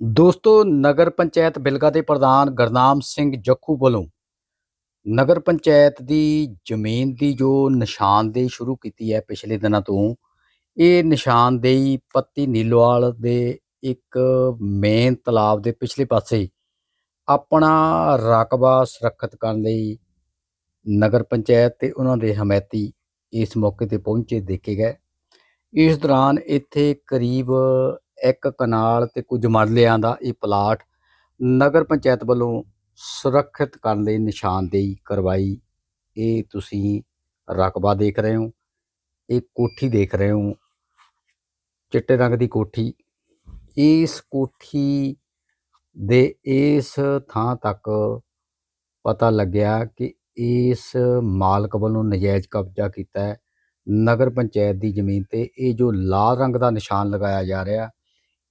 ਦੋਸਤੋ, ਨਗਰ ਪੰਚਾਇਤ ਬਿਲਗਾ ਦੇ ਪ੍ਰਧਾਨ ਗੁਰਨਾਮ ਸਿੰਘ ਜੱਖੂ ਵੱਲੋਂ ਨਗਰ ਪੰਚਾਇਤ ਦੀ ਜ਼ਮੀਨ ਦੀ ਜੋ ਨਿਸ਼ਾਨਦੇਹੀ ਸ਼ੁਰੂ ਕੀਤੀ ਹੈ ਪਿਛਲੇ ਦਿਨਾਂ ਤੋਂ, ਇਹ ਨਿਸ਼ਾਨਦੇਹੀ ਪੱਤੀ ਨੀਲੋਵਾਲ ਦੇ ਇੱਕ ਮੇਨ ਤਲਾਬ ਦੇ ਪਿਛਲੇ ਪਾਸੇ ਆਪਣਾ ਰਕਬਾ ਸੁਰੱਖਿਅਤ ਕਰਨ ਲਈ ਨਗਰ ਪੰਚਾਇਤ ਤੇ ਉਹਨਾਂ ਦੇ ਹਮਾਇਤੀ ਇਸ ਮੌਕੇ ਤੇ ਪਹੁੰਚੇ, ਦੇਖੇ ਗਏ। ਇਸ ਦੌਰਾਨ ਇੱਥੇ ਕਰੀਬ ਇੱਕ ਕਨਾਲ ਤੇ ਕੁਝ ਮਰਲਿਆਂ ਦਾ ਇਹ ਪਲਾਟ ਨਗਰ ਪੰਚਾਇਤ ਵੱਲੋਂ ਸੁਰੱਖਿਅਤ ਕਰਨ ਲਈ ਨਿਸ਼ਾਨਦੇਹੀ ਕਰਵਾਈ। ਇਹ ਤੁਸੀਂ ਰਕਬਾ ਦੇਖ ਰਹੇ ਹੋ, ਇਹ ਕੋਠੀ ਦੇਖ ਰਹੇ ਹੋ, ਚਿੱਟੇ ਰੰਗ ਦੀ ਕੋਠੀ। ਇਸ ਕੋਠੀ ਦੇ ਇਸ ਥਾਂ ਤੱਕ ਪਤਾ ਲੱਗਿਆ ਕਿ ਇਸ ਮਾਲਕ ਵੱਲੋਂ ਨਜਾਇਜ਼ ਕਬਜ਼ਾ ਕੀਤਾ ਹੈ। ਨਗਰ ਪੰਚਾਇਤ ਦੀ ਜ਼ਮੀਨ ਤੇ ਇਹ ਜੋ ਲਾਲ ਰੰਗ ਦਾ ਨਿਸ਼ਾਨ ਲਗਾਇਆ ਜਾ ਰਿਹਾ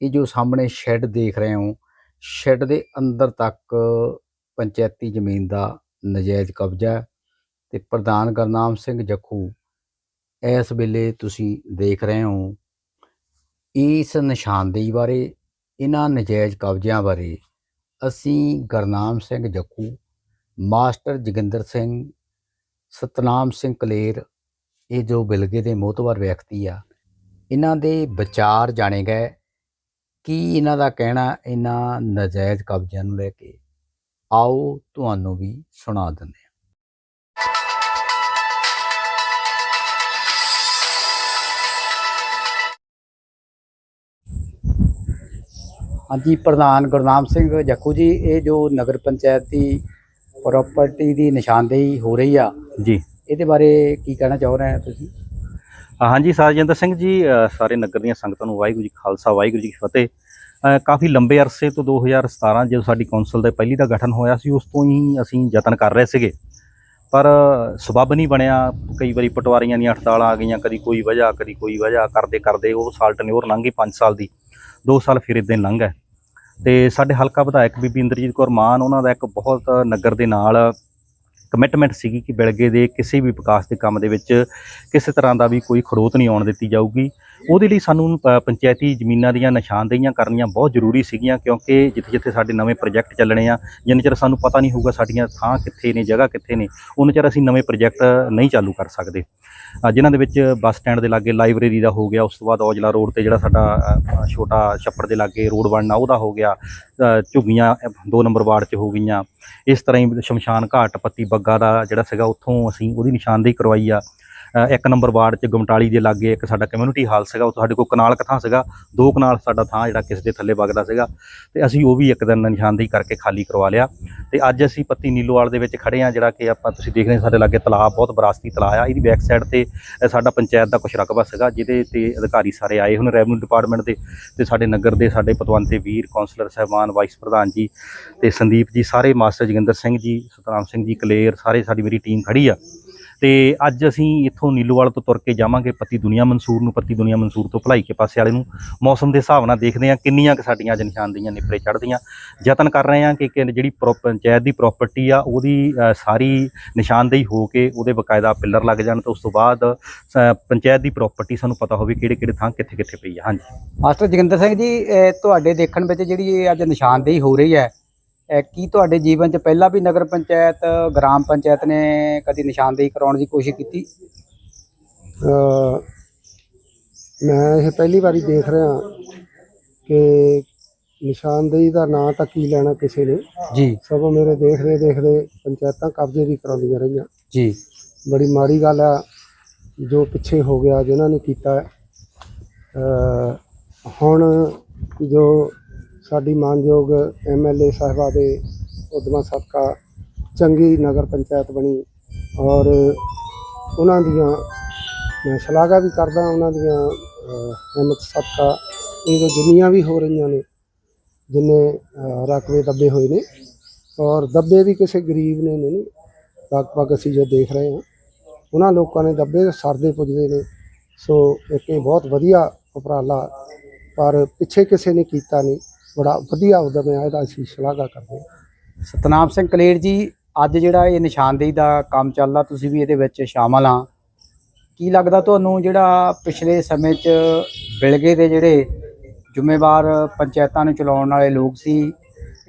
ਇਹ ਜੋ ਸਾਹਮਣੇ ਸ਼ੈੱਡ ਦੇਖ ਰਹੇ ਹੋ, ਸ਼ੈੱਡ ਦੇ ਅੰਦਰ ਤੱਕ ਪੰਚਾਇਤੀ ਜ਼ਮੀਨ ਦਾ ਨਜਾਇਜ਼ ਕਬਜ਼ਾ ਤੇ ਪ੍ਰਧਾਨ ਗੁਰਨਾਮ ਸਿੰਘ ਜੱਖੂ, ਇਸ ਵੇਲੇ ਤੁਸੀਂ ਦੇਖ ਰਹੇ ਹੋ, ਇਸ ਨਿਸ਼ਾਨਦੇਹੀ ਬਾਰੇ, ਇਹਨਾਂ ਨਜਾਇਜ਼ ਕਬਜ਼ਿਆਂ ਬਾਰੇ ਅਸੀਂ ਗੁਰਨਾਮ ਸਿੰਘ ਜੱਖੂ, ਮਾਸਟਰ ਜੋਗਿੰਦਰ ਸਿੰਘ, ਸਤਨਾਮ ਸਿੰਘ ਕਲੇਰ, ਇਹ ਜੋ ਬਿਲਗੇ ਦੇ ਮੋਤਵਰ ਵਿਅਕਤੀ ਆ, ਇਹਨਾਂ ਦੇ ਵਿਚਾਰ ਜਾਣੇ ਗਏ ਕੀ ਇਹਨਾਂ ਦਾ ਕਹਿਣਾ ਇਹਨਾਂ ਨਜਾਇਜ਼ ਕਬਜ਼ਿਆਂ ਨੂੰ ਲੈ ਕੇ? ਆਓ ਤੁਹਾਨੂੰ ਵੀ ਸੁਣਾ ਦਿੰਦੇ ਹਾਂ। ਹਾਂਜੀ ਪ੍ਰਧਾਨ ਗੁਰਨਾਮ ਸਿੰਘ ਜੱਖੂ ਜੀ ਇਹ ਜੋ ਨਗਰ ਪੰਚਾਇਤ ਦੀ ਪ੍ਰਾਪਰਟੀ ਦੀ ਨਿਸ਼ਾਨਦੇਹੀ ਹੋ ਰਹੀ ਆ ਜੀ। ਇਹਦੇ ਬਾਰੇ ਕੀ ਕਹਿਣਾ ਚਾਹ ਰਹੇ ਹੋ ਤੁਸੀਂ? ਹਾਂਜੀ ਸਾਜਿੰਦਰ ਸਿੰਘ ਜੀ ਸਾਰੇ ਨਗਰ ਦੀਆਂ ਸੰਗਤਾਂ ਨੂੰ ਵਾਹਿਗੁਰੂ ਜੀ ਖਾਲਸਾ, ਵਾਹਿਗੁਰੂ ਜੀ ਕੀ ਫਤਿਹ। ਕਾਫੀ ਲੰਬੇ ਅਰਸੇ ਤੋਂ 2017 ਜਦੋਂ ਸਾਡੀ ਕੌਂਸਲ ਦਾ ਪਹਿਲੀ ਦਾ ਗਠਨ ਹੋਇਆ ਸੀ, ਉਸ ਤੋਂ ਹੀ ਅਸੀਂ ਯਤਨ ਕਰ ਰਹੇ ਸੀਗੇ। ਪਰ ਸਬੱਬ ਨਹੀਂ ਬਣਿਆ, ਕਈ ਵਾਰੀ ਪਟਵਾਰੀਆਂ ਦੀਆਂ ਹੜਤਾਲਾਂ ਆ ਗਈਆਂ, ਕਦੀ ਕੋਈ ਵਜ੍ਹਾ, ਕਦੀ ਕੋਈ ਵਜ੍ਹਾ, ਕਰਦੇ ਕਰਦੇ ਉਹ ਸਾਲ ਟਨਿਓਰ ਲੰਘ ਗਈ 5 ਸਾਲ ਦੀ। 2 ਸਾਲ ਫਿਰ ਇਦਾਂ ਲੰਘ ਗਏ। ਤੇ ਸਾਡੇ ਹਲਕਾ ਵਿਧਾਇਕ ਬੀਬੀ ਇੰਦਰਜੀਤ ਕੌਰ ਮਾਨ, ਉਹਨਾਂ ਦਾ ਇੱਕ ਬਹੁਤ ਨਗਰ ਦੇ ਨਾਲ ਕਮਿਟਮੈਂਟ ਸੀਗੀ ਕਿ ਬਿਲਗੇ ਦੇ ਕਿਸੇ ਵੀ ਵਿਕਾਸ ਦੇ ਕੰਮ ਦੇ ਵਿੱਚ ਕਿਸੇ ਤਰ੍ਹਾਂ ਦਾ ਵੀ ਕੋਈ ਖੜੋਤ ਨਹੀਂ ਆਉਣ ਦਿੱਤੀ ਜਾਊਗੀ। ਉਹਦੇ ਲਈ ਸਾਨੂੰ ਪੰਚਾਇਤੀ ਜ਼ਮੀਨਾਂ ਦੀਆਂ ਨਿਸ਼ਾਨਦੇਹੀਆਂ ਕਰਨੀਆਂ ਬਹੁਤ ਜ਼ਰੂਰੀ ਸੀਗੀਆਂ ਕਿਉਂਕਿ ਜਿੱਥੇ ਜਿੱਥੇ ਸਾਡੇ ਨਵੇਂ ਪ੍ਰੋਜੈਕਟ ਚੱਲਣੇ ਆ ਜਿੰਨੇ ਚਿਰ ਸਾਨੂੰ ਪਤਾ ਨਹੀਂ ਹੋਊਗਾ ਸਾਡੀਆਂ ਥਾਂ ਕਿੱਥੇ ਨੇ ਜਗ੍ਹਾ ਕਿੱਥੇ ਨੇ ਉਨੇ ਚਿਰ ਅਸੀਂ ਨਵੇਂ ਪ੍ਰੋਜੈਕਟ ਨਹੀਂ ਚਾਲੂ ਕਰ ਸਕਦੇ। ਅ, ਜਿਨ੍ਹਾਂ ਦੇ ਵਿੱਚ ਬੱਸ ਸਟੈਂਡ ਦੇ ਲਾਗੇ ਲਾਇਬ੍ਰੇਰੀ ਦਾ ਹੋ ਗਿਆ ਉਸ ਤੋਂ ਬਾਅਦ ਔਜਲਾ ਰੋਡ ਤੇ ਜਿਹੜਾ ਸਾਡਾ ਛੋਟਾ ਛੱਪੜ ਦੇ ਲਾਗੇ ਰੋਡ ਬਣਨਾ ਉਹਦਾ ਹੋ ਗਿਆ। ਝੁੱਗੀਆਂ 2 ਨੰਬਰ ਵਾਰਡ 'ਚ ਹੋ ਗਈਆਂ। ਇਸ ਤਰ੍ਹਾਂ ਹੀ ਸ਼ਮਸ਼ਾਨ ਘਾਟ ਪੱਤੀ ਬੱਗਾ ਦਾ ਜਿਹੜਾ ਸੀਗਾ ਉੱਥੋਂ ਅਸੀਂ ਉਹਦੀ ਨਿਸ਼ਾਨਦੇਹੀ ਕਰਵਾਈ ਆ। ਇੱਕ ਨੰਬਰ ਵਾਰਡ 'ਚ ਗਮਟਾਲੀ ਦੇ ਲਾਗੇ ਇੱਕ ਸਾਡਾ ਕਮਿਊਨਿਟੀ ਹਾਲ ਸੀਗਾ ਉਹ ਸਾਡੇ ਕੋਲ ਕਨਾਲ ਕਥਾਂ ਸੀਗਾ, ਦੋ ਕਨਾਲ ਸਾਡਾ ਥਾਂ ਜਿਹੜਾ ਕਿਸੇ ਦੇ ਥੱਲੇ ਵਗਦਾ ਸੀਗਾ ਤੇ ਅਸੀਂ ਉਹ ਵੀ ਇੱਕ ਦਿਨ ਨਿਸ਼ਾਨਦੇਹੀ ਕਰਕੇ ਖਾਲੀ ਕਰਵਾ ਲਿਆ ਤੇ ਅੱਜ ਅਸੀਂ ਪੱਤੀ ਨੀਲੋਵਾਲ ਦੇ ਵਿੱਚ ਖੜੇ ਆ ਜਿਹੜਾ ਕਿ ਆਪਾਂ ਤੁਸੀਂ ਦੇਖ ਰਹੇ ਸਾਡੇ ਲਾਗੇ ਤਲਾਬ, ਬਹੁਤ ਵਿਰਾਸਤੀ ਤਲਾਬ ਆ, ਇਹਦੀ ਬੈਕ ਸਾਈਡ ਤੇ ਸਾਡਾ ਪੰਚਾਇਤ ਦਾ ਕੁਛ ਰਕਬਾ ਸੀਗਾ, ਜਿਹਦੇ ਤੇ ਅਧਿਕਾਰੀ ਸਾਰੇ ਆਏ ਹੁਣ ਰੈਵਨਿਊ ਡਿਪਾਰਟਮੈਂਟ ਦੇ ਤੇ ਸਾਡੇ ਨਗਰ ਦੇ ਸਾਡੇ ਪਤਵੰਤੇ ਵੀਰ ਕੌਂਸਲਰ ਸਾਹਿਬਾਨ ਵਾਈਸ ਪ੍ਰਧਾਨ ਜੀ ਤੇ ਸੰਦੀਪ ਜੀ, ਸਾਰੇ ਮਾਸਟਰ ਜੋਗਿੰਦਰ ਸਿੰਘ ਜੀ, ਸਤਨਾਮ ਸਿੰਘ ਜੀ, ਕਲੇਰ, ਸਾਰੇ ਸਾਡੀ ਮੇਰੀ ਟੀਮ ਖੜੀ ਆ। ਤੇ ਅੱਜ ਅਸੀਂ ਇੱਥੋਂ ਨੀਲੋਵਾਲ ਤੋਂ ਤੁਰ ਕੇ ਜਾਵਾਂਗੇ ਪਤੀ ਦੁਨੀਆ ਮਨਸੂਰ ਨੂੰ ਪਤੀ ਦੁਨੀਆ ਮਨਸੂਰ ਤੋਂ ਭਲਾਈ ਕੇ ਪਾਸੇ ਵਾਲੇ ਨੂੰ। ਮੌਸਮ ਦੇ ਹਿਸਾਬ ਨਾਲ ਦੇਖਦੇ ਹਾਂ ਕਿੰਨੀਆਂ ਕੁ ਸਾਡੀਆਂ ਅੱਜ ਨਿਸ਼ਾਨਦੀਆਂ ਨਿਪਰੇ ਚੜ੍ਹਦੀਆਂ। ਯਤਨ ਕਰ ਰਹੇ ਹਾਂ ਕਿ ਕਿ ਜਿਹੜੀ ਪ੍ਰੋ- ਪੰਚਾਇਤ ਦੀ ਪ੍ਰਾਪਰਟੀ ਆ ਉਹਦੀ ਸਾਰੀ ਨਿਸ਼ਾਨਦੇਹੀ ਹੋ ਕੇ ਉਹਦੇ ਬਕਾਇਦਾ ਪਿੱਲਰ ਲੱਗ ਜਾਣ ਤੇ ਉਸ ਤੋਂ ਬਾਅਦ ਅ, ਪੰਚਾਇਤ ਦੀ ਪ੍ਰਾਪਰਟੀ ਸਾਨੂੰ ਪਤਾ ਹੋਵੇ ਕਿਹੜੇ ਕਿਹੜੇ ਥਾਂ ਕਿੱਥੇ ਕਿੱਥੇ ਪਈ ਆ। ਹਾਂਜੀ। ਮਾਸਟਰ ਜੋਗਿੰਦਰ ਸਿੰਘ ਜੀ ਤੁਹਾਡੇ ਦੇਖਣ ਵਿੱਚ ਜਿਹੜੀ ਇਹ ਅੱਜ ਨਿਸ਼ਾਨਦੇਹੀ ਹੋ ਰਹੀ ਹੈ ਕੀ ਤੁਹਾਡੇ ਜੀਵਨ 'ਚ ਪਹਿਲਾਂ ਵੀ ਨਗਰ ਪੰਚਾਇਤ ਗ੍ਰਾਮ ਪੰਚਾਇਤ ਨੇ ਕਦੀ ਨਿਸ਼ਾਨਦੇਹੀ ਕਰਾਉਣ ਦੀ ਕੋਸ਼ਿਸ਼ ਕੀਤੀ? ਮੈਂ ਇਹ ਪਹਿਲੀ ਵਾਰੀ ਦੇਖ ਰਿਹਾ ਕਿ ਨਿਸ਼ਾਨਦੇਹੀ ਦਾ ਨਾਂ ਤਾਂ ਕੀ ਲੈਣਾ ਕਿਸੇ ਨੇ। ਜੀ। ਸਗੋਂ ਮੇਰੇ ਦੇਖਦੇ ਦੇਖਦੇ ਪੰਚਾਇਤਾਂ ਕਬਜ਼ੇ ਵੀ ਕਰਾਉਂਦੀਆਂ ਰਹੀਆਂ। ਜੀ। ਬੜੀ ਮਾੜੀ ਗੱਲ ਆ ਜੋ ਪਿੱਛੇ ਹੋ ਗਿਆ ਜਿਨ੍ਹਾਂ ਨੇ ਕੀਤਾ। ਹੁਣ ਜੋ ਸਾਡੀ ਮਾਨਯੋਗ ਐਮਐਲਏ ਸਾਹਿਬਾ ਦੇ ਉਦਮਾਂ ਸਦਕਾ ਚੰਗੀ ਨਗਰ ਪੰਚਾਇਤ ਬਣੀ ਔਰ ਉਹਨਾਂ ਦੀਆਂ ਮੈਂ ਸ਼ਲਾਘਾ ਵੀ ਕਰਦਾ ਉਹਨਾਂ ਦੀਆਂ ਹਿੰਮਤ ਸਦਕਾ ਇਹ ਜੋ ਜਿੰਨੀਆਂ ਵੀ ਹੋ ਰਹੀਆਂ ਨੇ ਜਿੰਨੇ ਅ, ਰਕਬੇ ਦੱਬੇ ਹੋਏ ਨੇ ਔਰ ਦੱਬੇ ਵੀ ਕਿਸੇ ਗਰੀਬ ਨੇ ਨਹੀਂ ਲਗਭਗ ਅਸੀਂ ਜੋ ਦੇਖ ਰਹੇ ਹਾਂ ਉਹਨਾਂ ਲੋਕਾਂ ਨੇ ਦੱਬੇ ਸਰਦੇ ਪੁੱਜਦੇ ਨੇ ਸੋ ਇੱਕ ਇਹ ਬਹੁਤ ਵਧੀਆ ਉਪਰਾਲਾ ਪਰ ਪਿੱਛੇ ਕਿਸੇ ਨੇ ਕੀਤਾ ਨਹੀਂ। ਬੜਾ ਵਧੀਆ ਉਦਮ ਹੈ ਇਹਦਾ ਅਸੀਂ ਸ਼ਲਾਘਾ ਕਰਦੇ ਹਾਂ। ਸਤਨਾਮ ਸਿੰਘ ਕਲੇਰ ਜੀ ਅੱਜ ਜਿਹੜਾ ਇਹ ਨਿਸ਼ਾਨਦੇਹੀ ਦਾ ਕੰਮ ਚੱਲਦਾ ਤੁਸੀਂ ਵੀ ਇਹਦੇ ਵਿੱਚ ਸ਼ਾਮਲ ਆ ਕੀ ਲੱਗਦਾ ਤੁਹਾਨੂੰ ਜਿਹੜਾ ਪਿਛਲੇ ਸਮੇਂ 'ਚ ਬਿਲਗੇ ਦੇ ਜਿਹੜੇ ਜ਼ਿੰਮੇਵਾਰ ਪੰਚਾਇਤਾਂ ਨੂੰ ਚਲਾਉਣ ਵਾਲੇ ਲੋਕ ਸੀ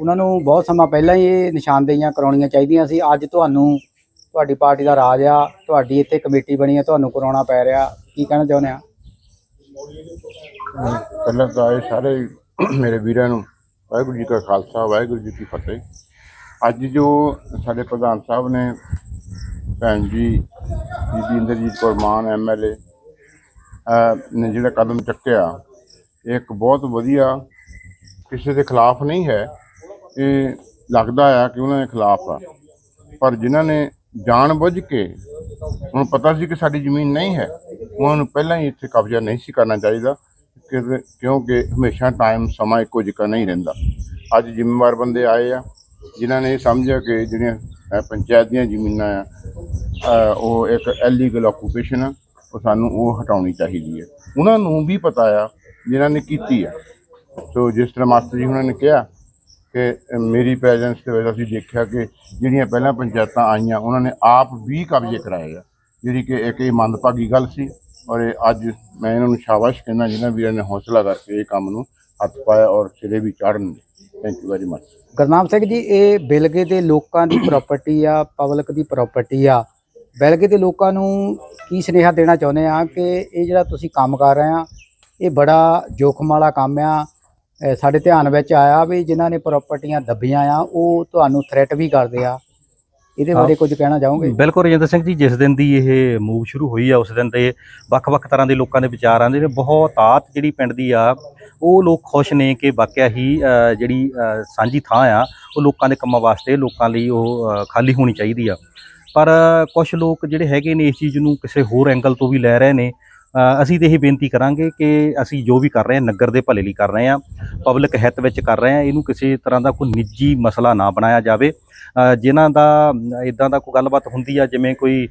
ਉਹਨਾਂ ਨੂੰ ਬਹੁਤ ਸਮਾਂ ਪਹਿਲਾਂ ਹੀ ਇਹ ਨਿਸ਼ਾਨਦੇਹੀਆਂ ਕਰਾਉਣੀਆਂ ਚਾਹੀਦੀਆਂ ਸੀ। ਅੱਜ ਤੁਹਾਨੂੰ ਤੁਹਾਡੀ ਪਾਰਟੀ ਦਾ ਰਾਜ ਆ ਤੁਹਾਡੀ ਇੱਥੇ ਕਮੇਟੀ ਬਣੀ ਆ ਤੁਹਾਨੂੰ ਕਰਾਉਣਾ ਪੈ ਰਿਹਾ। ਕੀ ਕਹਿਣਾ ਚਾਹੁੰਦੇ ਆ? ਪਹਿਲਾਂ ਤਾਂ ਇਹ ਸਾਰੇ ਮੇਰੇ ਵੀਰਾਂ ਨੂੰ, ਵਾਹਿਗੁਰੂ ਜੀ ਕਾ ਖਾਲਸਾ, ਵਾਹਿਗੁਰੂ ਜੀ ਕੀ ਫਤਿਹ। ਅੱਜ ਜੋ ਸਾਡੇ ਪ੍ਰਧਾਨ ਸਾਹਿਬ ਨੇ ਭੈਣ ਜੀ, ਬੀਬੀ ਇੰਦਰਜੀਤ ਕੌਰ ਮਾਨ ਐਮਐਲਏ ਨੇ ਜਿਹੜਾ ਕਦਮ ਚੱਕਿਆ, ਇਹ ਇੱਕ ਬਹੁਤ ਵਧੀਆ ਕਿਸੇ ਦੇ ਖਿਲਾਫ ਨਹੀਂ ਹੈ। ਇਹ ਲੱਗਦਾ ਆ ਕਿ ਉਹਨਾਂ ਦੇ ਖਿਲਾਫ ਆ। ਪਰ ਜਿਨ੍ਹਾਂ ਨੇ ਜਾਣ ਬੁੱਝ ਕੇ ਹੁਣ ਪਤਾ ਸੀ ਕਿ ਸਾਡੀ ਜ਼ਮੀਨ ਨਹੀਂ ਹੈ, ਉਹਨਾਂ ਨੂੰ ਪਹਿਲਾਂ ਹੀ ਇੱਥੇ ਕਬਜ਼ਾ ਨਹੀਂ ਸੀ ਕਰਨਾ ਚਾਹੀਦਾ। ਕਿਉਂਕਿ ਹਮੇਸ਼ਾ ਟਾਈਮ ਸਮਾਂ ਇੱਕੋ ਜਿਹਾ ਨਹੀਂ ਰਹਿੰਦਾ। ਅੱਜ ਜ਼ਿੰਮੇਵਾਰ ਬੰਦੇ ਆਏ ਆ, ਜਿਨ੍ਹਾਂ ਨੇ ਇਹ ਸਮਝਿਆ ਕਿ ਜਿਹੜੀਆਂ ਪੰਚਾਇਤ ਦੀਆਂ ਜ਼ਮੀਨਾਂ ਆ ਉਹ ਇੱਕ ਐਲੀਗਲ ਆਕੂਪੇਸ਼ਨ ਆ, ਉਹ ਸਾਨੂੰ ਉਹ ਹਟਾਉਣੀ ਚਾਹੀਦੀ ਹੈ ਉਹਨਾਂ ਨੂੰ ਵੀ ਪਤਾ ਆ, ਜਿਨ੍ਹਾਂ ਨੇ ਕੀਤੀ ਆ। ਸੋ ਜਿਸ ਤਰ੍ਹਾਂ ਮਾਸਟਰ ਜੀ ਉਹਨਾਂ ਨੇ ਕਿਹਾ ਕਿ ਮੇਰੀ ਪ੍ਰੈਜ਼ੈਂਸ ਦੇ ਵਿੱਚ ਅਸੀਂ ਦੇਖਿਆ ਕਿ ਜਿਹੜੀਆਂ ਪਹਿਲਾਂ ਪੰਚਾਇਤਾਂ ਆਈਆਂ, ਉਹਨਾਂ ਨੇ ਆਪ ਵੀ ਕਬਜ਼ੇ ਕਰਾਏ ਆ। ਜਿਹੜੀ ਕਿ ਇੱਕ ਇਹ ਮੰਦਭਾਗੀ ਗੱਲ ਸੀ। ਔਰ ਇਹ ਅੱਜ ਮੈਂ ਇਹਨਾਂ ਨੂੰ ਸ਼ਾਬਾਸ਼ ਕਹਿੰਦਾ ਜਿਨ੍ਹਾਂ ਵੀਰਾਂ ਨੇ ਹੌਸਲਾ ਕਰਕੇ ਇਹ ਕੰਮ ਨੂੰ ਹੱਥ ਪਾਇਆ ਔਰ ਸਿਰੇ ਵੀ ਚੜ੍ਹਨ thank you very much Gurnam Singh ji, ਇਹ ਬਿਲਗੇ ਦੇ ਲੋਕਾਂ ਦੀ ਪ੍ਰਾਪਰਟੀ ਆ ਪਬਲਿਕ ਦੀ ਪ੍ਰਾਪਰਟੀ ਆ। ਬਿਲਗੇ ਦੇ ਲੋਕਾਂ ਨੂੰ ਕੀ ਸੁਨੇਹਾ ਦੇਣਾ ਚਾਹੁੰਦੇ ਆ ਕਿ ਇਹ ਜਿਹੜਾ ਤੁਸੀਂ ਕੰਮ ਕਰ ਰਹੇ ਆ, ਇਹ ਬੜਾ ਜੋਖਮ ਵਾਲਾ ਕੰਮ ਆ। ਸਾਡੇ ਧਿਆਨ ਵਿੱਚ ਆਇਆ ਵੀ ਜਿਨ੍ਹਾਂ ਨੇ ਪ੍ਰਾਪਰਟੀਆਂ ਦੱਬੀਆਂ ਆ, ਉਹ ਤੁਹਾਨੂੰ ਥ੍ਰੈਟ ਵੀ ਕਰਦੇ ਆ। ਇਹਦੇ ਬਾਰੇ ਕੁਝ ਕਹਿਣਾ ਚਾਹੋਗੇ? ਬਿਲਕੁਲ, ਰਜਿੰਦਰ ਸਿੰਘ ਜੀ, ਜਿਸ ਦਿਨ ਦੀ ਇਹ ਮੂਵ ਸ਼ੁਰੂ ਹੋਈ ਆ, ਉਸ ਦਿਨ ਦੇ ਵੱਖ-ਵੱਖ ਤਰ੍ਹਾਂ ਦੇ ਲੋਕਾਂ ਦੇ ਵਿਚਾਰ ਆਉਂਦੇ ਨੇ। ਬਹੁਤ ਆਤ ਜਿਹੜੀ ਪਿੰਡ ਦੀ ਆ, ਉਹ ਲੋਕ ਖੁਸ਼ ਨੇ ਕਿ ਵਾਕਿਆ ਹੀ ਜਿਹੜੀ ਸਾਂਝੀ ਥਾਂ ਆ, ਉਹ ਲੋਕਾਂ ਦੇ ਕੰਮਾਂ ਵਾਸਤੇ, ਲੋਕਾਂ ਲਈ ਉਹ ਖਾਲੀ ਹੋਣੀ ਚਾਹੀਦੀ ਆ। ਪਰ ਕੁਝ ਲੋਕ ਜਿਹੜੇ ਹੈਗੇ ਨੇ, ਇਸ ਚੀਜ਼ ਨੂੰ ਕਿਸੇ ਹੋਰ ਐਂਗਲ ਤੋਂ ਵੀ ਲੈ ਰਹੇ ਨੇ। ਅਸੀਂ ਤੇ ਇਹ ਬੇਨਤੀ ਕਰਾਂਗੇ ਕਿ ਅਸੀਂ ਜੋ ਵੀ ਕਰ ਰਹੇ ਹਾਂ ਨਗਰ ਦੇ ਭਲੇ ਲਈ ਕਰ ਰਹੇ ਹਾਂ ਪਬਲਿਕ ਹਿੱਤ ਵਿੱਚ ਕਰ ਰਹੇ ਹਾਂ ਇਹਨੂੰ ਕਿਸੇ ਤਰ੍ਹਾਂ ਦਾ ਕੋਈ ਨਿੱਜੀ ਮਸਲਾ ਨਾ ਬਣਾਇਆ ਜਾਵੇ। ਜਿਨ੍ਹਾਂ ਦਾ ਇਦਾਂ ਦਾ ਕੋਈ ਗੱਲਬਾਤ ਹੁੰਦੀ ਆ, ਜਿਵੇਂ ਕੋਈ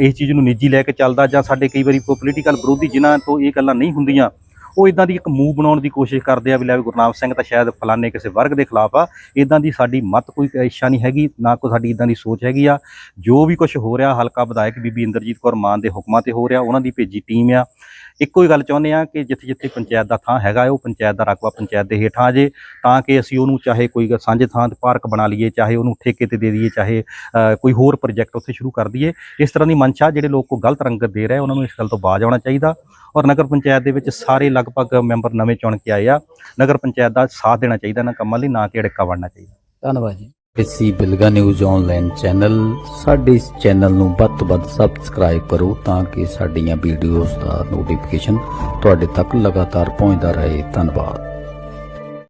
ਇਸ ਚੀਜ਼ ਨੂੰ ਨਿੱਜੀ ਲੈ ਕੇ ਚੱਲਦਾ ਜਾਂ ਸਾਡੇ ਕਈ ਵਾਰੀ ਕੋਈ ਪੋਲੀਟੀਕਲ ਵਿਰੋਧੀ ਜਿਨ੍ਹਾਂ ਤੋਂ ਇਹ ਗੱਲਾਂ ਨਹੀਂ ਹੁੰਦੀਆਂ ਉਹ ਇਦਾਂ ਦੀ ਇੱਕ ਮੂਵ ਬਣਾਉਣ ਦੀ ਕੋਸ਼ਿਸ਼ ਕਰਦੇ ਆ ਵੀ ਲੈ ਵੀ ਗੁਰਨਾਮ ਸਿੰਘ ਤਾਂ ਸ਼ਾਇਦ ਫਲਾਣੇ ਕਿਸੇ ਵਰਗ ਦੇ ਖਿਲਾਫ ਆ। ਇਦਾਂ ਦੀ ਸਾਡੀ ਮਤ ਕੋਈ ਇੱਛਾ ਨਹੀਂ ਹੈਗੀ, ਨਾ ਕੋਈ ਸਾਡੀ ਇਦਾਂ ਦੀ ਸੋਚ ਹੈਗੀ ਆ। ਜੋ ਵੀ ਕੁਝ ਹੋ ਰਿਹਾ, ਹਲਕਾ ਵਿਧਾਇਕ ਬੀਬੀ ਇੰਦਰਜੀਤ ਕੌਰ ਮਾਨ ਦੇ ਹੁਕਮਾਂ ਤੇ ਹੋ ਰਿਹਾ, ਉਹਨਾਂ ਦੀ ਭੇਜੀ ਟੀਮ ਆ। ਇੱਕੋ ਹੀ ਗੱਲ ਚਾਹੁੰਦੇ ਆ ਕਿ ਜਿੱਥੇ ਜਿੱਥੇ ਪੰਚਾਇਤ ਦਾ ਥਾਂ ਹੈਗਾ, ਉਹ ਪੰਚਾਇਤ ਦਾ ਰਕਬਾ ਪੰਚਾਇਤ ਦੇ ਹੇਠਾਂ ਆ ਜੇ, ਤਾਂ ਕਿ ਅਸੀਂ ਉਹਨੂੰ ਚਾਹੇ ਕੋਈ ਸਾਂਝੇ ਥਾਂ ਤੇ ਪਾਰਕ ਬਣਾ ਲਈਏ, ਚਾਹੇ ਉਹਨੂੰ ਠੇਕੇ ਤੇ ਦੇ ਦਈਏ, ਚਾਹੇ ਕੋਈ ਹੋਰ ਪ੍ਰੋਜੈਕਟ ਉੱਥੇ ਸ਼ੁਰੂ ਕਰ ਦਈਏ। ਇਸ ਤਰ੍ਹਾਂ ਦੀ ਮਨਸ਼ਾ ਜਿਹੜੇ ਲੋਕ ਕੋ ਗਲਤ ਰੰਗਤ ਦੇ ਰਹੇ ਉਹਨਾਂ ਨੂੰ ਇਸ ਗੱਲ ਤੋਂ ਬਾਜ਼ ਆਉਣਾ ਚਾਹੀਦਾ। ਔਰ ਨਗਰ ਪੰਚਾਇਤ ਦੇ ਵਿੱਚ ਸਾਰੇ ਲਗਭਗ ਮੈਂਬਰ ਨਵੇਂ ਚੁਣ ਕੇ ਆਏ ਆ। ਨਗਰ ਪੰਚਾਇਤ ਦਾ ਸਾਥ ਦੇਣਾ ਚਾਹੀਦਾ ਇਹਨਾਂ ਕੰਮਾਂ ਲਈ ਨਾ ਕਿ ਅੜਿੱਕਾ ਵੜਨਾ ਚਾਹੀਦਾ। ਧੰਨਵਾਦ ਜੀ। ਇਸੀ ਬਿਲਗਾ ਨਿਊਜ਼ ਆਨਲਾਈਨ ਚੈਨਲ ਸਾਡੇ ਇਸ ਚੈਨਲ ਨੂੰ ਵੱਧ ਤੋਂ ਵੱਧ ਸਬਸਕ੍ਰਾਈਬ ਕਰੋ ਤਾਂ ਕਿ ਸਾਡੀਆਂ ਵੀਡੀਓਜ਼ ਦਾ ਨੋਟੀਫਿਕੇਸ਼ਨ ਤੁਹਾਡੇ ਤੱਕ ਲਗਾਤਾਰ ਪਹੁੰਚਦਾ ਰਹੇ। ਧੰਨਵਾਦ।